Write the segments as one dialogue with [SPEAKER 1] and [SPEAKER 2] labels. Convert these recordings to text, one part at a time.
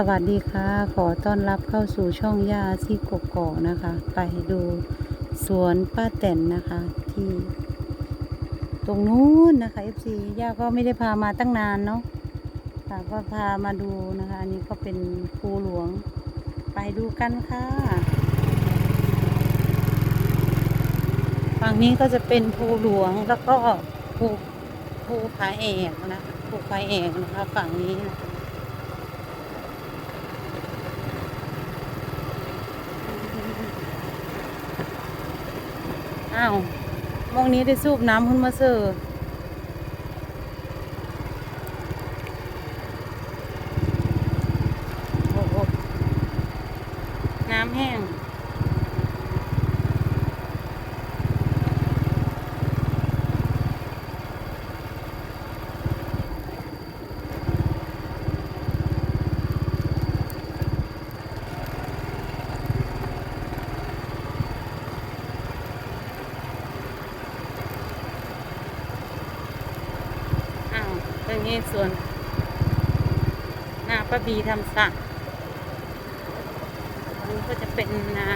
[SPEAKER 1] สวัสดีค่ะ ขอต้อนรับเข้าสู่ช่องย่าที่กกอกนะคะ ไปดูสวนป้าแตนนะคะ ที่ ตรงนู้นนะคะ FC ย่าก็ไม่ได้พามาตั้งนานเนาะค่ะก็พามาดูนะคะ อันนี้ก็เป็นภูหลวง ไปดูกันค่ะ ฝั่งนี้ก็จะเป็นภูหลวงแล้วก็ภูภูผาเอกนะคะภูผาเอกนะคะฝั่งนี้นะคะ อ้าวมองนี้ได้สูบน้ำขึ้นมาเสิร์ฟโอ้โหน้ำแห้ง อ้าว ตรงนี้ส่วน นาป้าบีทำสระตรงนี้ก็จะเป็นนา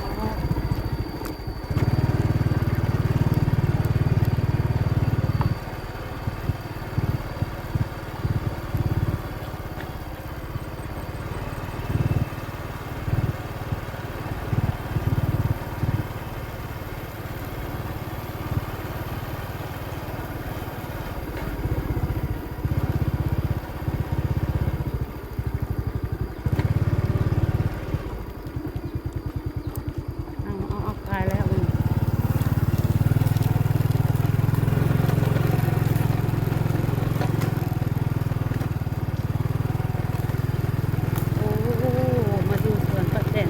[SPEAKER 1] อ๋อเอาเอาเอาตายแล้วมันโอ้มาดูสวนป้าแตน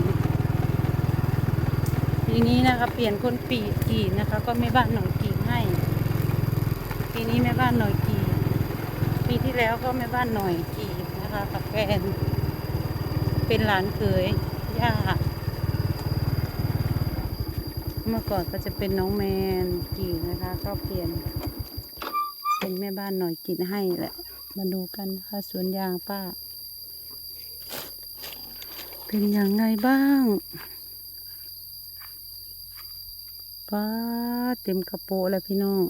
[SPEAKER 1] ปี นี้นะคะ เปลี่ยนคนปีกีนะคะ ก็แม่บ้านหน่อยกีให้ ปีนี้แม่บ้านหน่อยกีปีที่แล้วก็แม่บ้านหน่อยกีนะคะ กับแฟนเป็นหลานเขยย่าเมื่อก่อนก็จะเป็นน้องแมนกีนะคะ ก็เปลี่ยน เป็นแม่บ้านหน่อยกินให้แหละมาดูกันค่ะสวนยางป้า เป็นย่างไงบ้าง ป้าเต็มกระโปงแล้วพี่น้อง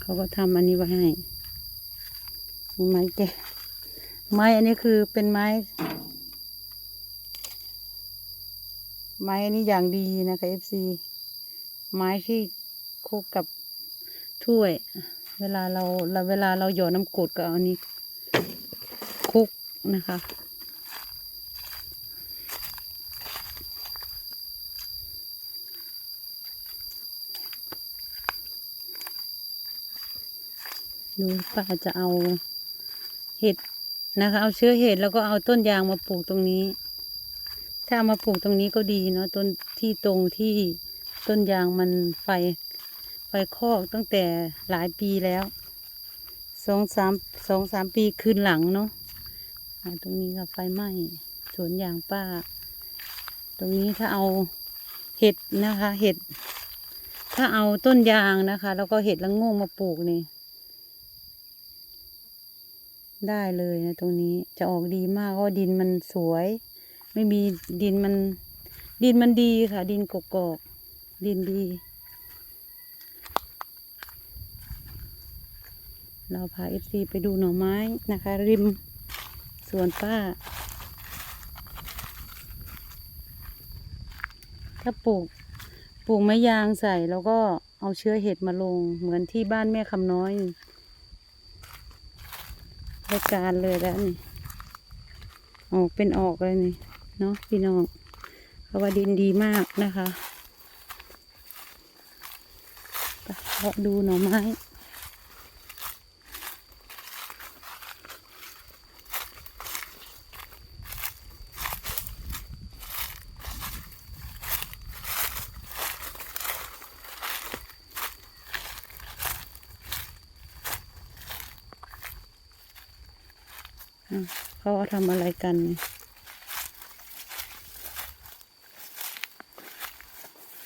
[SPEAKER 1] เขาก็ทำอันนี้ไว้ให้ไม้แกะไม้อันนี้คือเป็นไม้ ไม้อันนี้อย่างดีนะคะ FC ไม้ที่คลุกกับถ้วย เวลาเราเวลาเราหยอดน้ำกรดก็เอาอันนี้คลุกนะคะ ดูป้าจะเอาเห็ดนะคะ เอาเชื้อเห็ดแล้วก็เอาต้นยางมาปลูกตรงนี้ ถ้าเอามาปลูกตรงนี้ก็ดีเนาะต้นที่ตรงที่ต้นยางมันไฟไฟคอกตั้งแต่หลายปีแล้วสองสามสองสามปีคืนหลังเนาะตรงนี้ก็ไฟไหม้สวนยางป้า ตรงนี้ถ้าเอาเห็ดนะคะ เห็ด ถ้าเอาต้นยางนะคะ แล้วก็เห็ดละง่งมาปลูกนี่ ได้เลยนะตรงนี้จะออกดีมากเพราะดินมันสวย ไม่มีดินมัน ดินมันดีค่ะ ดินกกอกดินดี เราพาเอฟซีไปดูหน่อไม้นะคะ ริมสวนป้า ถ้าปลูกปลูกไม้ยางใส่แล้วก็เอาเชื้อเห็ดมาลงเหมือนที่บ้านแม่คำน้อย รายการเลยแล้วนี่ ออกเป็นออกเลยนี่ เนาะพี่น้องเพราะว่าดินดีมากนะคะไปเพาะดูหน่อไม้ เขาเอาทำอะไรกันเนี่ย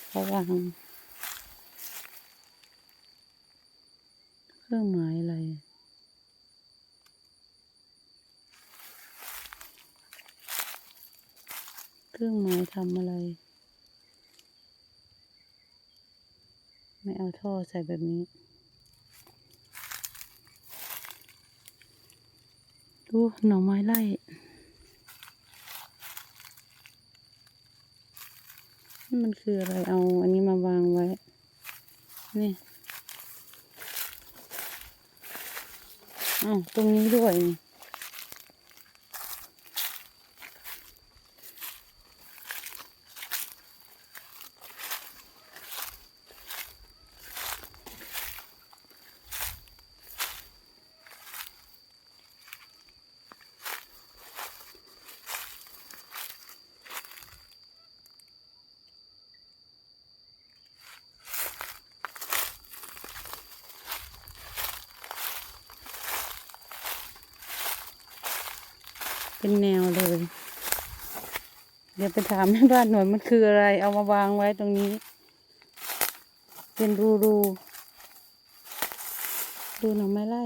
[SPEAKER 1] เขาวางเครื่องหมายอะไรเครื่องหมายทำอะไร ไม่เอาท่อใส่แบบนี้ ดูหน่อไม้ไล่มันคืออะไรเอาอันนี้มาวางไว้ นี่อ้าวตรงนี้ด้วยนี่ เป็นแนวเลย เดี๋ยวไปถามแม่บ้านหน่อยมันคืออะไร เอามาวางไว้ตรงนี้ เป็นรูรูดูหน่อไม้ไล่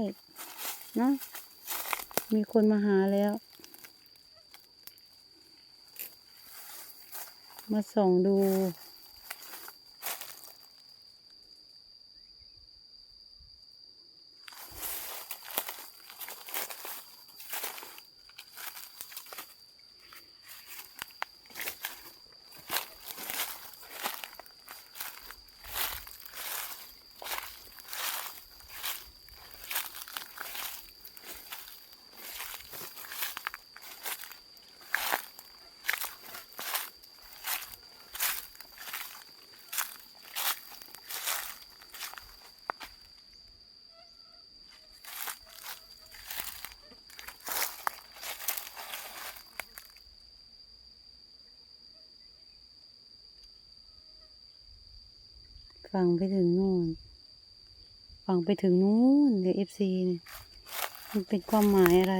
[SPEAKER 1] นะมีคนมาหาแล้ว มาส่องดู ฟังไปถึงนู่น ฟังไปถึงนู่นเดี๋ยวเอฟซีเนี่ยมันเป็นความหมายอะไร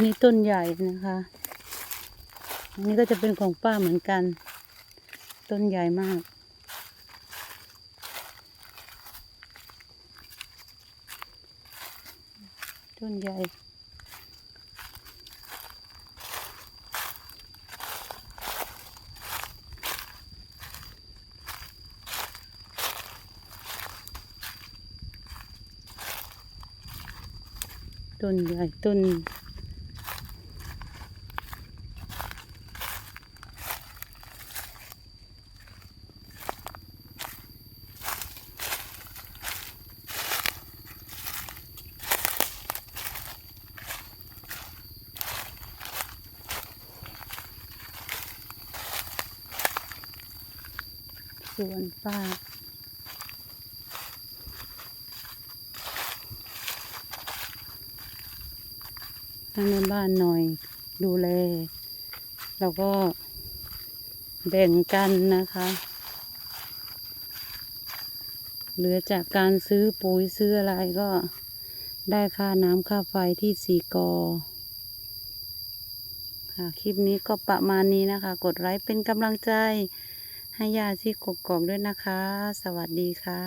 [SPEAKER 1] นี่ต้นใหญ่นะคะ อันนี้ก็จะเป็นของป้าเหมือนกัน ต้นใหญ่มาก ต้นใหญ่ต้นใหญ่ต้น สวนป้าให้แม่บ้านหน่อยดูแล แล้วก็แบ่งกันนะคะ เหลือจากการซื้อปุ๋ยซื้ออะไรก็ได้ค่าน้ำค่าไฟที่สีกอค่ะ คลิปนี้ก็ประมาณนี้นะคะ กดไลค์เป็นกำลังใจ ให้ยาที่กกอกด้วยนะคะ สวัสดีค่ะ